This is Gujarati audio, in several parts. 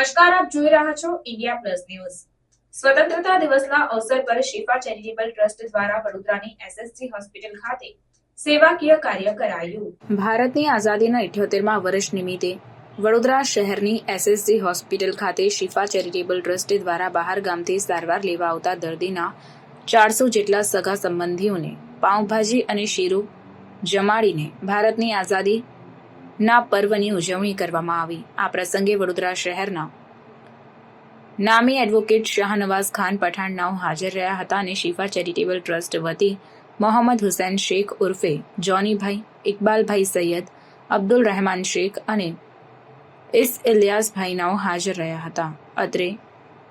નમસ્કાર, આપ જોઈ રહ્યા છો ઇન્ડિયા પ્લસ ન્યૂઝ. સ્વતંત્રતા દિવસના અવસર પર શિફા ચેરિટેબલ ટ્રસ્ટ દ્વારા વડોદરાની એસએસજી હોસ્પિટલ ખાતે સેવાકીય કાર્ય કરાયું. ભારતની આઝાદીના ઇઠ્યોતેરમાં વર્ષ નિમિત્તે વડોદરા શહેરની એસએસજી હોસ્પિટલ ખાતે શિફા ચેરિટેબલ ટ્રસ્ટ દ્વારા બહાર ગામથી સારવાર લેવા આવતા દર્દીના ચારસો જેટલા સગા સંબંધીઓને પાઉંભાજી અને શીરો જમાડીને ભારતની આઝાદી ના પર્વની ઉજવણી કરવામાં આવી. આ પ્રસંગે વડોદરા શહેરના નામી એડવોકેટ શાહનવાઝ ખાન પઠાણ નાવ હાજર રહ્યા હતા અને શિફા ચેરિટેબલ ટ્રસ્ટ વતી મોહમ્મદ હુસૈન શેખ ઉર્ફે જોનીભાઈ ઇકબાલભાઈ સૈયદ, અબ્દુલ રહેમાન શેખ અને ઇસ ઇલિયાસભાઈ નાવ હાજર રહ્યા હતા. અત્રે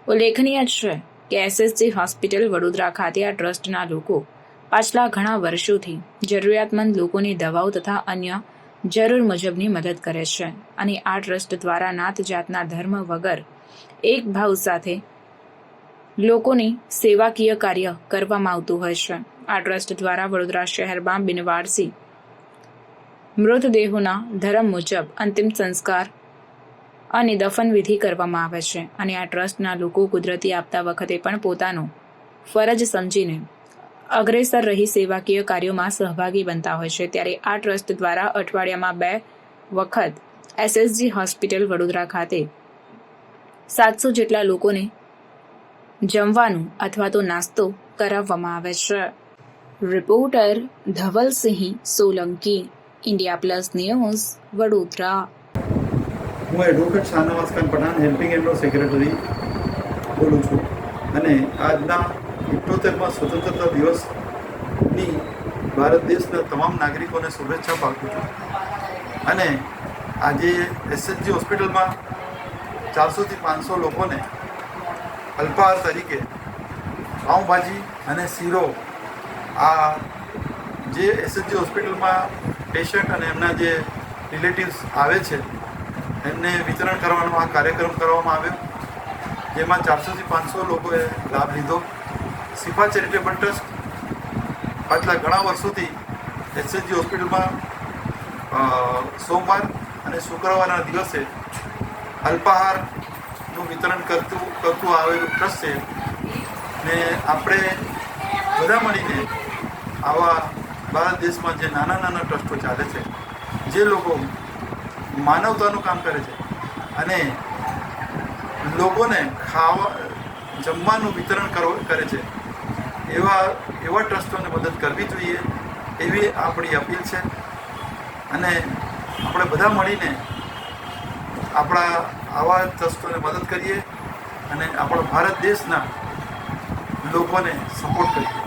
ઉલ્લેખનીય છે કે એસએસજી હોસ્પિટલ વડોદરા ખાતે આ ટ્રસ્ટના લોકો પાછલા ઘણા વર્ષોથી જરૂરિયાતમંદ લોકોની દવાઓ તથા અન્ય જરૂર મુજબની મદદ કરે છે. અને આ ટ્રસ્ટ દ્વારા નાત જાતના ધર્મ વગર એક ભાવ સાથે લોકોની સેવાકીય કાર્ય કરવામાં આવતું હોય છે. આ ટ્રસ્ટ દ્વારા વડોદરા શહેરમાં બિનવારસી મૃતદેહોના ધર્મ મુજબ અંતિમ સંસ્કાર અને દફન વિધિ કરવામાં આવે છે. અને આ ટ્રસ્ટના લોકો કુદરતી આપતા વખતે પણ પોતાનો ફરજ સમજીને અગ્રેસર રહી સેવાકીય કાર્યોમાં સહભાગી બનતા હોય છે. ત્યારે આ ટ્રસ્ટ દ્વારા અઠવાડિયામાં બે વખત એસએસજી હોસ્પિટલ વડોદરા ખાતે સાતસો જેટલા લોકોને જમવાનું અથવા તો નાસ્તો કરાવવામાં આવે છે. Reporter Dhavalsinh Solanki, India plus news, Vadodara. હું એડવોકેટ શાહનવાઝ ખાન પઠાણ, હેલ્પિંગ એન્ડનો સેક્રેટરી બોલું છું. અને આજના ઇઠ્ઠોતેરમાં સ્વતંત્રતા દિવસની ભારત દેશના તમામ નાગરિકોને શુભેચ્છા પાઠવું છું. અને આજે એસએચજી હોસ્પિટલમાં ચારસોથી પાંચસો લોકોને અલ્પાહાર તરીકે પાઉંભાજી અને શીરો આ જે એસએચજી હોસ્પિટલમાં પેશન્ટ અને એમના જે રિલેટિવ્સ આવે છે, એમને વિતરણ કરવાનો આ કાર્યક્રમ કરવામાં આવ્યો, જેમાં ચારસોથી પાંચસો લોકોએ લાભ લીધો. સિફા ચેરિટેબલ ટ્રસ્ટ પાછલા ઘણા વર્ષોથી એસએચજી હોસ્પિટલમાં સોમવાર અને શુક્રવારના દિવસે અલ્પાહારનું વિતરણ કરતું કરતું આવેલું ટ્રસ્ટ છે. ને આપણે બધા મળીને આવા ભારત દેશમાં જે નાના નાના ટ્રસ્ટો ચાલે છે, જે લોકો માનવતાનું કામ કરે છે અને લોકોને ખાવા, જમવાનું વિતરણ કરે છે. એવા એવા ટ્રસ્ટોને મદદ કરવી જોઈએ એવી આપણી અપીલ છે. અને આપણે બધા મળીને આપણા આવા ટ્રસ્ટોને મદદ કરીએ અને આપણા ભારત દેશના લોકોને સપોર્ટ કરીએ.